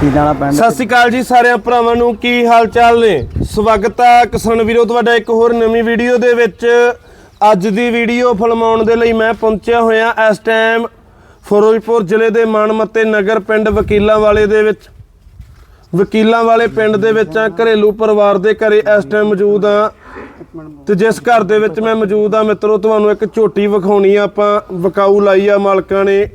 ਕੀਦਾਂ ਵਾਲਾ ਪਿੰਡ ਸਤਿ ਸ਼੍ਰੀ ਅਕਾਲ ਜੀ ਸਾਰਿਆਂ ਭਰਾਵਾਂ ਨੂੰ, ਕੀ ਹਾਲ ਚਾਲ ਨੇ? ਸਵਾਗਤ ਆ ਕਿਸਾਨ ਵੀਰੋ, ਤੁਹਾਡਾ ਇੱਕ ਹੋਰ ਨਵੀਂ ਵੀਡੀਓ ਦੇ ਵਿੱਚ। ਅੱਜ ਦੀ ਵੀਡੀਓ ਫਿਲਮਾਉਣ ਦੇ ਲਈ ਮੈਂ ਪਹੁੰਚਿਆ ਹੋਇਆ ਇਸ ਟਾਈਮ ਫਿਰੋਜ਼ਪੁਰ ਜ਼ਿਲ੍ਹੇ ਦੇ ਮਾਨਮੱਤੇ ਨਗਰ ਪਿੰਡ ਵਕੀਲਾਂ ਵਾਲੇ ਦੇ ਵਿੱਚ। ਵਕੀਲਾਂ ਵਾਲੇ ਪਿੰਡ ਦੇ ਵਿੱਚ ਆ, ਘਰੇਲੂ ਪਰਿਵਾਰ ਦੇ ਘਰੇ ਇਸ ਟਾਈਮ ਮੌਜੂਦ ਆ। ਤੇ ਜਿਸ ਘਰ ਦੇ ਵਿੱਚ ਮੈਂ ਮੌਜੂਦ ਆ, ਮਿੱਤਰੋ, ਤੁਹਾਨੂੰ ਇੱਕ ਝੋਟੀ ਵਿਖਾਉਣੀ ਆ, ਆਪਾਂ ਵਿਕਾਊ ਲਾਈ ਆ ਮਾਲਕਾਂ ਨੇ।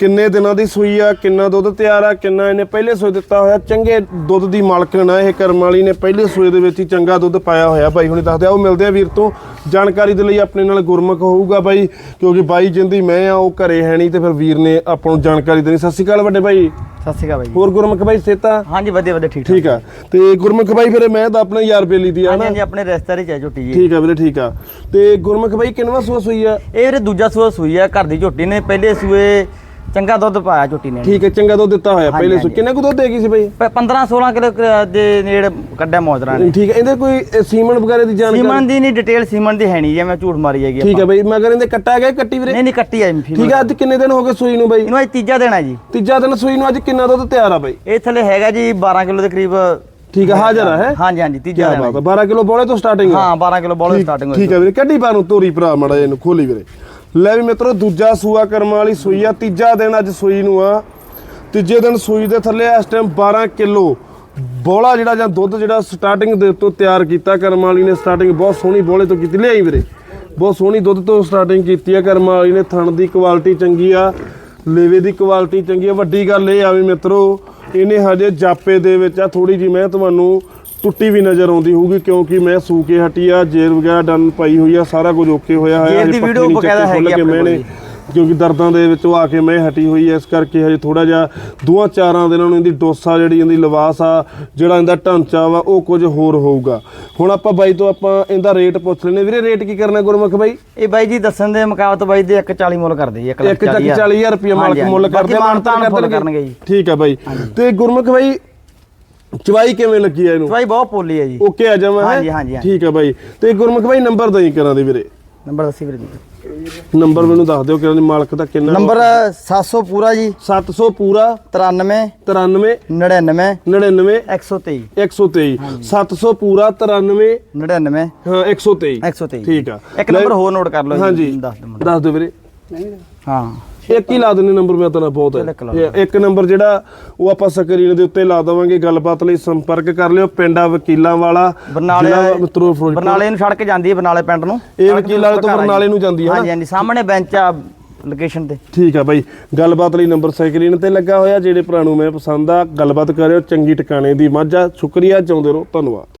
ਕਿੰਨੇ ਦਿਨਾਂ ਦੀ ਸੂਈ ਆ ਕਿੰਨਾ ਦੁੱਧ ਤਿਆਰ ਆ ਕਿੰਨਾ ਇਹਨੇ ਪਹਿਲੇ ਸੂਏ ਦਿੱਤਾ ਹੋਇਆ ਚੰਗੇ ਦੁੱਧ ਦੀ ਮਾਲਕਣ ਆ ਇਹ ਕਰਮ ਵਾਲੀ ਨੇ ਪਹਿਲੇ ਸੂਏ ਦੇ ਵਿੱਚ ਹੀ ਚੰਗਾ ਦੁੱਧ ਪਾਇਆ ਹੋਇਆ ਬਾਈ ਹੁਣੇ ਦੱਸਦੇ ਆ ਉਹ ਮਿਲਦੇ ਆ ਵੀਰ ਤੋਂ। ਜਾਣਕਾਰੀ ਦੇ ਲਈ ਆਪਣੇ ਨਾਲ ਗੁਰਮੁਖ ਹੋਊਗਾ ਬਾਈ ਕਿਉਂਕਿ ਬਾਈ ਜਿੰਦੀ ਮੈਂ ਆ ਉਹ ਘਰੇ ਹੈ ਨਹੀਂ ਤੇ ਫਿਰ ਵੀਰ ਨੇ ਆਪਾਂ ਨੂੰ ਜਾਣਕਾਰੀ ਦੇਣੀ। ਸਤਿ ਸ਼੍ਰੀ ਅਕਾਲ ਵੱਡੇ ਬਾਈ। ਸਤਿ ਸ਼੍ਰੀ ਅਕਾਲ ਬਾਈ ਹੋਰ ਗੁਰਮੁਖ ਬਾਈ ਸੇਤਾ ਹਾਂਜੀ ਵਧੀਆ ਵਧੀਆ ਠੀਕ ਠਾਕ ਆ। ਤੇ ਗੁਰਮੁਖ ਬਾਈ ਫਿਰ ਮੈਂ ਤਾਂ ਆਪਣੇ ਯਾਰ ਬੇਲੀ ਦੀ ਆ ਨਾ ਹਾਂਜੀ ਆਪਣੇ ਰਿਸ਼ਤੇਦਾਰੀ ਚ ਹੈ ਝੋਟੀ ਜੀ। ਠੀਕ ਆ ਵੀਰੇ ਠੀਕ ਆ। ਤੇ ਗੁਰਮੁਖ ਬਾਈ ਕਿੰਨਵਾ ਸੂਆ ਸੂਈ ਆ? ਇਹ ਵੀਰੇ ਦੂਜਾ ਸੂਆ ਸੂਈ ਆ ਘਰ ਦੀ ਝੋਟੀ ਨੇ। ਪਹਿਲੇ ਸੂਏ ਚੰਗਾ ਦੁੱਧ ਪਾਇਆ ਝੋਟੀ ਨੇ। ਠੀਕ ਹੈ ਚੰਗਾ ਦੁੱਧ ਦਿੱਤਾ ਹੋਇਆ ਪਹਿਲੇ ਸੂ। ਕਿੰਨਾ ਕੁ ਦੁੱਧ ਦੇਗੀ ਸੀ ਬਾਈ? 15 16 ਕਿਲੋ ਦੇ ਨੇੜੇ ਕੱਢਿਆ ਮੌਜਰਾ ਨੇ। ਠੀਕ ਹੈ ਇਹਦੇ ਕੋਈ ਸੀਮਨ ਵਗੈਰੇ ਦੀ ਜਾਣਕਾਰੀ? ਸੀਮਨ ਦੀ ਨਹੀਂ ਡਿਟੇਲ ਸੀਮਨ ਦੀ ਹੈ ਨਹੀਂ ਜੇ ਮੈਂ ਝੂਠ ਮਾਰੀ ਹੈਗੀ ਠੀਕ ਹੈ ਬਾਈ ਮਗਰ ਇਹਦੇ ਕੱਟਾ ਗਿਆ ਕੱਟੀ ਵੀਰੇ? ਨਹੀਂ ਨਹੀਂ ਕੱਟੀ ਆ ਫੀਮੇਲ ਠੀਕ ਹੈ ਅੱਜ ਕਿੰਨੇ ਦਿਨ ਹੋ ਗਏ ਸੂਈ ਨੂੰ ਬਾਈ? ਇਹਨੂੰ ਅੱਜ ਤੀਜਾ ਦੇਣਾ ਜੀ। ਤੀਜਾ ਦਿਨ ਸੂਈ ਨੂੰ ਅੱਜ ਕਿੰਨਾ ਦੁੱਧ ਤਿਆਰ ਆ ਬਾਈ? ਇਹ ਥੱਲੇ ਹੈਗਾ ਜੀ 12 ਕਿਲੋ ਦੇ ਕਰੀਬ। ਠੀਕ ਹੈ ਹਾਜ਼ਰ ਹੈ? ਹਾਂਜੀ ਹਾਂਜੀ ਤੀਜਾ ਹੈ 12 ਕਿਲੋ ਬੋਲੇ ਤੋਂ ਸਟਾਰਟਿੰਗ ਹਾਂ 12 ਕਿਲੋ ਬੋਲ ਸਟਾਰਟਿੰਗ ਠੀਕ ਹੈ ਵੀਰੇ ਕੱਢੀ ਪਾ ਨੂੰ ਤੋਰੀ ਭਰਾ ਮੜਾ ਇਹਨੂੰ ਖੋਲੀ ਵੀਰੇ। ਲੈ ਵੀ ਮਿੱਤਰੋ, ਦੂਜਾ ਸੂਆ ਕਰਮਾਂ ਵਾਲੀ ਸੂਈ ਆ, ਤੀਜਾ ਦਿਨ ਅੱਜ ਸੂਈ ਨੂੰ ਆ। ਤੀਜੇ ਦਿਨ ਸੂਈ ਦੇ ਥੱਲੇ ਇਸ ਟਾਈਮ 12 ਕਿਲੋ ਬੋਲਾ ਜਿਹੜਾ ਜਾਂ ਦੁੱਧ ਜਿਹੜਾ ਸਟਾਰਟਿੰਗ ਦੇ ਤੋਂ ਤਿਆਰ ਕੀਤਾ, ਕਰਮਾਂ ਵਾਲੀ ਨੇ ਸਟਾਰਟਿੰਗ ਬਹੁਤ ਸੋਹਣੀ ਬੋਲੇ ਤੋਂ ਕੀਤੀ। ਲਿਆਈ ਵੀਰੇ, ਬਹੁਤ ਸੋਹਣੀ ਦੁੱਧ ਤੋਂ ਸਟਾਰਟਿੰਗ ਕੀਤੀ ਆ, ਕਰਮਾਂ ਵਾਲੀ ਨੇ। ਥਣ ਦੀ ਕੁਆਲਿਟੀ ਚੰਗੀ ਆ, ਲੇਵੇ ਦੀ ਕੁਆਲਿਟੀ ਚੰਗੀ ਆ। ਵੱਡੀ ਗੱਲ ਇਹ ਆ ਵੀ ਮਿੱਤਰੋ, ਇਹਨੇ ਹਜੇ ਜਾਪੇ ਦੇ ਵਿੱਚ ਆ ਥੋੜੀ ਜੀ ਮੈਂ ਤੁਹਾਨੂੰ ਟੁੱਟੀ ਵੀ ਨਜ਼ਰ ਆਉਂਦੀ ਹੋਊਗੀ ਕਿਉਂਕਿ ਮੈਂ ਸੂ ਕੇ ਹਟੀ ਆ ਜੇਰ ਵਗੈਰਾ ਡਨ ਪਾਈ ਹੋਈ ਆ ਸਾਰਾ ਕੁਝ ਓਕੇ ਹੋਇਆ ਹੋਇਆ ਜੇਰ ਦੀ ਵੀਡੀਓ ਬਕਾਇਦਾ ਹੈਗੀ ਆਪਣੇ ਮੈਨੇ ਕਿਉਂਕਿ ਦਰਦਾਂ ਦੇ ਵਿੱਚੋਂ ਆ ਕੇ ਮੈਂ ਹਟੀ ਹੋਈ ਐ ਇਸ ਕਰਕੇ ਹਜੇ ਥੋੜਾ ਜਿਹਾ ਦੋਆਂ ਚਾਰਾਂ ਦਿਨਾਂ ਨੂੰ ਇਹਦੀ ਡੋਸਾ ਜਿਹੜੀ ਇਹਦੀ ਲਿਬਾਸ ਆ ਜਿਹੜਾ ਇਹਦਾ ਢਾਂਚਾ ਵਾ ਉਹ ਕੁਝ ਹੋਰ ਹੋਊਗਾ। ਹੁਣ ਆਪਾਂ ਬਾਈ ਤੋਂ ਆਪਾਂ ਇਹਦਾ ਰੇਟ ਪੁੱਛ ਲੈਨੇ ਵੀਰੇ ਰੇਟ ਕੀ ਕਰਨਾ ਗੁਰਮੁਖ ਬਾਈ? ਇਹ ਬਾਈ ਜੀ ਦੱਸਣ ਦੇ ਮੁਕਾਬਤ ਬਾਈ ਦੇ 140 ਮੁੱਲ ਕਰਦੇ ਜੀ 1 ਇੱਕ ਚੱਕ 40000 ਰੁਪਏ ਮਾਲਕ ਮੁੱਲ ਕਰਦੇ ਕਰਨਗੇ। ਕਰਨਗੇ ਜੀ। ਠੀਕ ਆ ਬਾਈ। ਤੇ ਗੁਰਮੁਖ ਬਾਈ ਚਵਾਈ ਕਿਵੇਂ ਲੱਗੀ ਆ ਇਹਨੂੰ? ਬਾਈ ਬਹੁਤ ਪੋਲੀ ਹੈ ਜੀ। ਓਕੇ ਆ ਜਾਵਾਂ ਹੈਂ? ਹਾਂਜੀ, ਹਾਂਜੀ, ਹਾਂਜੀ। ਠੀਕ ਆ ਬਾਈ। ਤੇ ਗੁਰਮੁਖ ਬਾਈ ਨੰਬਰ ਦਈ ਕਰਾਂ ਦੇ ਵੀਰੇ। ਨੰਬਰ ਦੱਸੀ ਵੀਰੇ ਜੀ। ਨੰਬਰ ਮੈਨੂੰ ਦੱਸ ਦਿਓ ਦੀ ਮਾਲਕ ਦਾ ਕਿੰਨਾ ਨੰਬਰ 700 ਪੂਰਾ ਜੀ। 700 ਪੂਰਾ 93 93 99 99 123 123 700 ਪੂਰਾ 93 99 ਹਾਂ 123 123 ਠੀਕ ਆ। ਇੱਕ ਨੰਬਰ ਹੋਰ ਨੋਟ ਕਰ ਲਓ ਜੀ, ਹਾਂਜੀ। ਦੱਸ ਦਿਓ ਮੈਨੂੰ। ਦੱਸ ਦਿਓ ਵੀਰੇ। ਹਾਂ। ਇੱਕ ਹੀ ਲਾ ਦਿੰਦੇ ਨੰਬਰ ਮੈਂ ਤਾਂ ਬਹੁਤ ਹੈ। ਇੱਕ ਨੰਬਰ ਜਿਹੜਾ ਉਹ ਆਪਾਂ ਸਕਰੀਨ ਦੇ ਉੱਤੇ ਲਾ ਦੇਵਾਂਗੇ ਗੱਲਬਾਤ ਲਈ ਸੰਪਰਕ ਕਰ ਲਿਓ ਪਿੰਡਾ ਵਕੀਲਾਂ ਵਾਲਾ ਬਰਨਾਲੇ ਜ਼ਿਲ੍ਹਾ ਮਿੱਤਰੋ ਫਿਰੋਜ਼ਪੁਰ। ਬਰਨਾਲੇ ਨੂੰ ਛੱਡ ਕੇ ਜਾਂਦੀ ਹੈ ਬਰਨਾਲੇ ਪਿੰਡ ਨੂੰ। ਇਹ ਵਕੀਲ ਵਾਲੇ ਤੋਂ ਬਰਨਾਲੇ ਨੂੰ ਜਾਂਦੀ ਹੈ? ਹਾਂਜੀ ਹਾਂਜੀ ਸਾਹਮਣੇ ਬੈਂਚ ਆ ਲੋਕੇਸ਼ਨ ਤੇ। ਠੀਕ ਆ ਬਾਈ। ਗੱਲਬਾਤ ਲਈ ਨੰਬਰ ਸਕਰੀਨ ਤੇ ਲੱਗਾ ਹੋਇਆ ਜਿਹੜੇ ਭਰਾ ਨੂੰ ਮੈਂ ਪਸੰਦ ਆ ਗੱਲਬਾਤ ਕਰਿਓ ਚੰਗੀ ਟਿਕਾਣੇ ਦੀ ਮੱਝ ਆ। ਸ਼ੁਕਰੀਆ ਚਾਹੁੰਦੇ ਰਹੋ ਧੰਨਵਾਦ।